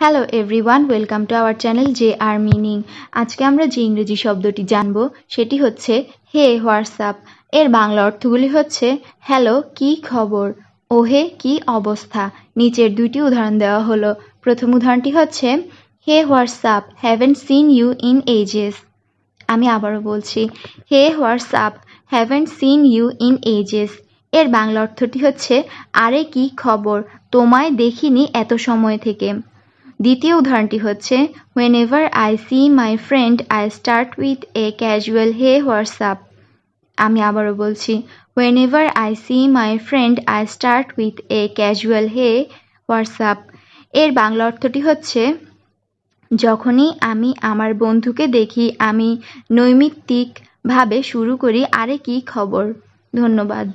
Hello everyone welcome to our channel J R meaning আজকে আমরা যে ইংরেজি শব্দটি জানব, সেটি হচ্ছে, হে হোয়াটসঅ্যাপ এর বাংলা অর্থগুলি হচ্ছে, হ্যালো, কি খবর? ওহে, কি অবস্থা? নিচের দুইটি উদাহরণ দেওয়া হলো। প্রথম উদাহরণটি হচ্ছে, hey WhatsApp haven't seen you in ages? আমি আবারও বলছি, hey WhatsApp haven't seen you in ages? এর বাংলা অর্থটি হচ্ছে, আরে, কি খবর? তোমায় দেখিনি এত সময় থেকে। দ্বিতীয় উদাহরণটি হচ্ছে whenever I see my friend I start with a casual hey WhatsApp আমি আবারও বলছি whenever I see my friend I start with a casual hey WhatsApp এর বাংলা অর্থটি হচ্ছে, যখনই আমি আমার বন্ধুকে দেখি, আমি নৈমিত্তিকভাবে শুরু করি আরে কি খবর? ধন্যবাদ।